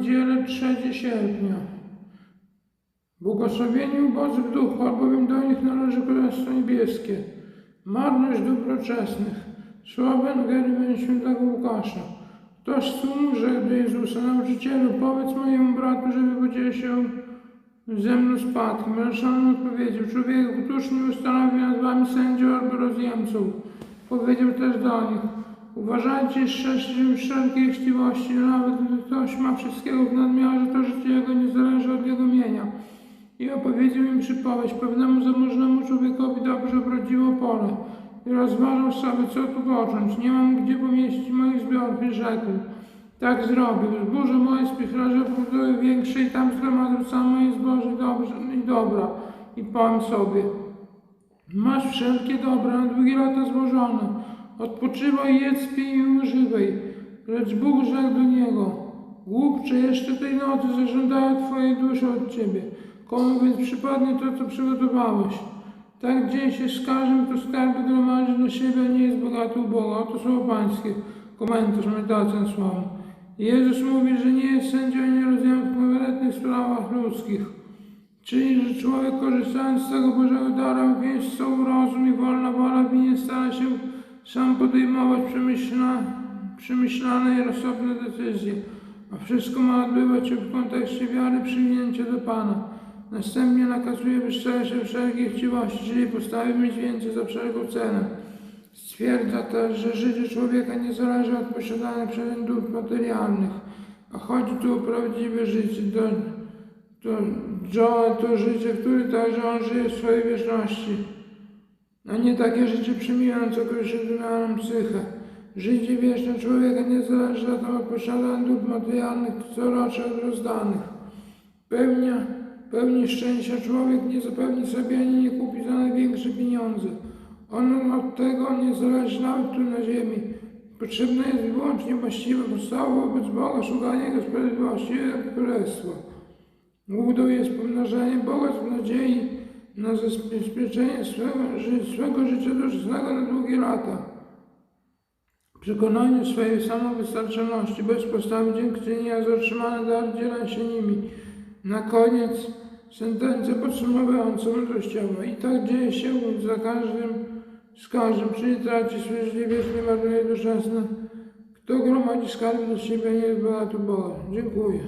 niedzielę 3 sierpnia. Błogosławieni ubodzy duchu, albowiem do nich należy Królestwo Niebieskie. Marność dóbr czesnych. Słowa Ewangelii Świętego Łukasza. Ktoś tłumu rzekł do Jezusa, nauczycielu, powiedz mojemu bratu, żeby podzielił ze mną spadkiem. Lecz on odpowiedział, człowieku, któż nie ustanowił nad wami sędzią albo rozjemcą? Powiedział też do nich, uważajcie się wszelkiej chciwości, nawet gdy ktoś ma wszystkiego w nadmiarze, to życie jego nie zależy od jego mienia. I opowiedział im przypowieść, pewnemu zamożnemu człowiekowi dobrze obrodziło pole. I rozważał sobie, co tu począć. Nie mam gdzie pomieścić moich zbiorów i rzekł. Tak zrobił. Zbóże moje spichlerze budowy większe i tam zgromadził całe zboże dobrze, i dobra. I powiem sobie, masz wszelkie dobra na długie lata złożone. Odpoczywaj, jedz, pij i używaj. Lecz Bóg rzekł do niego, głupcze, jeszcze tej nocy zażądają twojej duszy od ciebie. Komu więc przypadnie to, co przygotowałeś? Tak dzień się z każdym, kto skarby gromadzi do siebie, nie jest bogaty u Boga. Oto słowo pańskie. Komentarz, medytacja słowem. Jezus mówi, że nie jest sędzią i nie rozumie w konkretnych sprawach ludzkich. Czyli, że człowiek korzystając z tego Bożego daru, więc są rozum i wolna wola, winien stara się sam podejmować przemyślane, i rozsądne decyzje. A wszystko ma odbywać się w kontekście wiary przyjęcia do Pana. Następnie nakazuje wystrzegać się wszelkiej chciwości, czyli postawi mieć więcej za wszelką cenę. Stwierdza też, że życie człowieka nie zależy od posiadanych przez niego dóbr materialnych, a chodzi tu o prawdziwe życie. To, to, to życie, w którym także on żyje w swojej wieczności, a nie takie życie przemijające określoną psychę. Życie wieczne człowieka nie zależy zatem od posiadanych dóbr materialnych, co raczej od rozdanych. Pełnia, pełni szczęścia człowiek nie zapewni sobie ani nie kupi za największe pieniądze. On od tego nie zależy nawet tu na ziemi. Potrzebne jest wyłącznie właściwe podstawa wobec Boga, szukanie Jego sprawiedliwości i królestwa. Łudą jest pomnażanie bogactw w nadziei na zabezpieczenie swego, swego życia doczesnego na długie lata. Przekonaniu swojej samowystarczalności, bez postawy dziękczynienia za otrzymane dar dzielę się nimi. Na koniec sentencja podsumowująca mądrościowa. I tak dzieje się za każdym, z każdym, czyli traci swoje życie wieczne, marnuje doczesne. Kto gromadzi skarby do siebie, nie jest bogaty Boga. Dziękuję.